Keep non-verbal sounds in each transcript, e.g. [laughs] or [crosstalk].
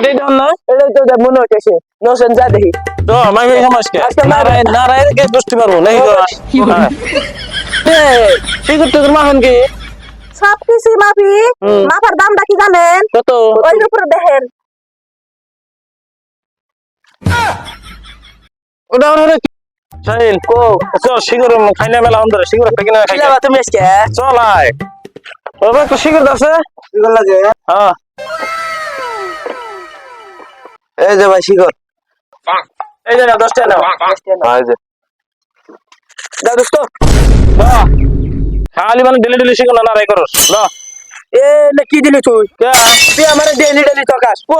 এটাই ধর না এটাই তো মনে হচ্ছে নসেন যা দেখি। তো আমি এই সমাজকে নারায়ণ নারায়ণ কে দুষ্টি পারব? নাকি শিকুর টুকুর মাখন কি? সব কিছু মাপি। মাপার দামটা কি জানেন? কত? ওই উপরে দেখেন। ওটা হলো কি? কো চল খাইনা মেলা অন্তরে শিকুর একটা কিনা খাই। কিলা তুমি আজকে চল আয়। আছে? শিকর লাগে হ্যাঁ। এই যে ভাই শিখর। এই যে না দশটা নাও। এই যে। দাও দোস্ত। খালি মানে ডেলি ডেলি শিখর না নারাই করস না এ না কি দিলি তুই? কে? তুই আমার ডেইলি ডেইলি তো খাস কোন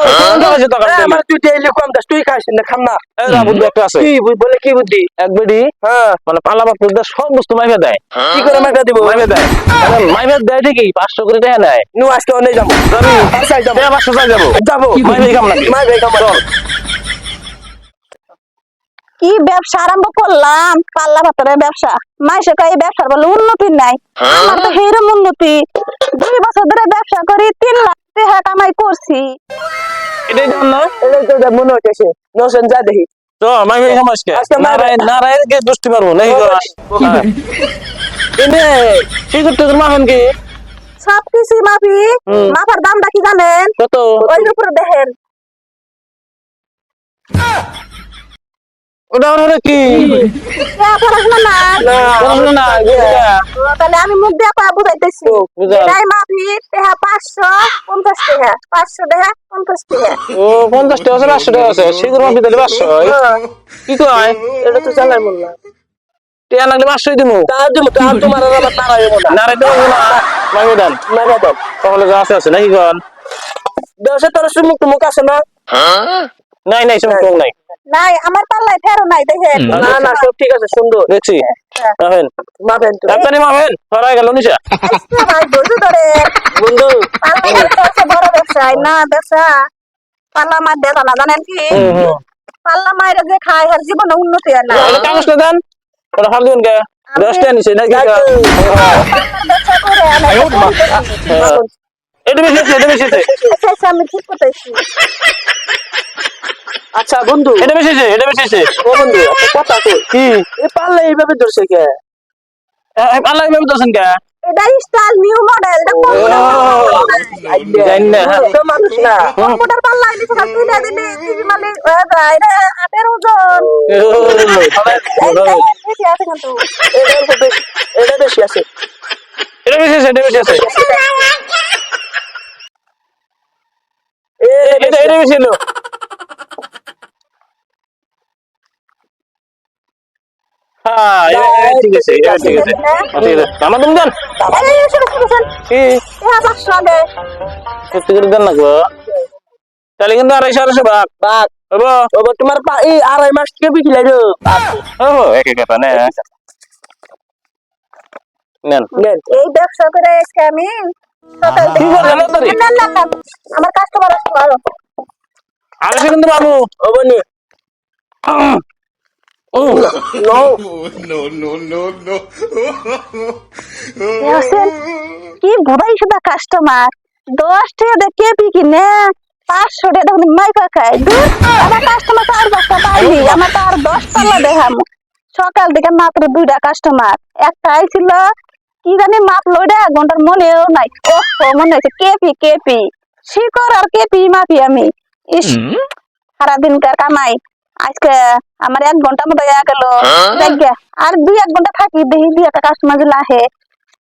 আছে তো এ, আমার তুই ডেইলি কম খাস তুই খাস না খাম না। বুদ্ধি একটা আছে। কি বলে কি বুদ্ধি? এক বেডি হ্যাঁ। মানে পাল্লা বাপ সব বস্তু মাইবে দেয়। কি করে মাইকা দিব? মাইবে দেয়। মাইবে দেয় ঠিকই পাঁচশো করে দেয় নেয়। নু আজকে অনেক যাব। যাবি? যাব। পাঁচশো চাই যাব। যাব। মাইবে কাম নাকি মাই ভাই কাম কি ব্যবসা আরম্ভ করলাম? পাল্লা ভাতরের ব্যবসা। মাইসে এই ব্যবসার বলে উন্নতি নাই। আমার তো হেরম উন্নতি। বছর ধরে ব্যবসা করি তিন লাখ টাকা কামাই করছি। এটাই না এটাই তো মনে হচ্ছে নসেন যা দেখি। তো আজকে মাইবে। নারায়ণ নারায়ণ কে দুষ্টি পারব নাকি এনে শিকুর টুকুর মাখন কি? সব কিছু হুম। মাপার দামটা কি জানেন? কত? ওই উপরে দেখেন। ওটা হলো কি? পড়াশোনা না। পড়াশোনা না তাহলে আমি মুখ দিয়ে কয়া বুঝাইতেছি? বুঝা। এটাই মাপি টাকা পাঁচশো পঞ্চাশ টাকা পাঁচশো টাকা পঞ্চাশ টাকা ও পঞ্চাশ টাকা আছে পাঁচশো টাকা আছে শিকুর মাপি দিলে পাঁচশো। কি কয়? এটা তো চালাই বললাম টিয়া লাগলে পাঁচশোই দিমু। তার জন্য তার তোমার আর আমার তারাই না। নারাই না। মাইবে দেন। মাইকা দাও তাহলে আছে আছে। নাকি কন? দশে তোর সুমুক টুমুক আছে না? নাই নাই শুনুন কম নাই। নাই আমার পাল্লায় ফেরো নাই দেখেন না না সব ঠিক আছে সুন্দর। দেখছি। মাফেন মাপেন তো ডাক্তারি মাফেন হরাই গেল নিশা ভাই বুঝু ধরে। বন্ধু। পাল্লা তো বড় ব্যবসায় না ব্যবসা। পাল্লা মার দেখা না জানেন কি? পাল্লা মায়ের যে খায় আর জীবনে উন্নতি হয় না। তাহলে কাগজটা দেন। ওটা ফাল দিন কে দশটা নিছে নাকি তো। ব্যবসা হ্যাঁ। এটা বেশি এটা বেশি আচ্ছা আচ্ছা আমি ঠিক করতেছি। আচ্ছা বন্ধু। এটা বেশি আছে এটা বেশি আছে ও বন্ধু কথা কই? কি? এ পারলে এইভাবে ধরছে কে? আল্লাহ ভাবে দছেন কে? এটা স্টাইল নিউ মডেল এটা জানি না হ্যাঁ। তো মানুষ না। কম্পিউটার পাল্লা দিলে সকাল তুলে দিলে টিভি মালিক হয়ে যায় এটা আটের ওজন। বেশি আছে কিন্তু। এটা বেশি আছে। এটা বেশি আছে এটা বেশি আছে এটা এটা বেশি এলো হ্যাঁ এটা- এটা ঠিক আছে ঠিক আছে। ঠিক আছে। আমার তুমি আগে। সত্যি দেন না গো। তাহলে কিন্তু আড়াইশো আড়াইশো ভাগ। বাঘ হব? ওবার তোমার এই আড়াই মাস থেকে বিকি লাইলো হব? একই কথা নে। নেন। নেন। এই ব্যবসা করে আজকে আমি সকাল কি থেকে- করলেন তাড়াতাড়ি? না, না, না, আমার কাস্টমার আসছে ভালো। আড়াইশো কিন্তু বাবু ও Boni no [laughs] no, no, no, no. দেখছেন? কি বুড়াই শুধু কাস্টমার দশ টাকা দিয়ে কেপি কিনে? পাঁচশো টাকা দেখুন মাইকা খায়। আমার কাস্টমার তো আর দশটা পাইনি আমার তো আর দশ পাল্লা দেখাম। সকাল থেকে মাত্র দুইটা কাস্টমার একটা আইছিল কি জানি মাপ লইডা এক ঘণ্টার মনেও নাই। ও মনে হয়েছে কেপি কেপি। শিকর আর কেপি মাপি আমি। ইস সারাদিনকার কামাই। আজকে আমার এক ঘণ্টা মতো হয়ে গেল। দেখ আর দুই এক ঘণ্টা থাকি দেখি দুই একটা কাস্টমারগুলো আহে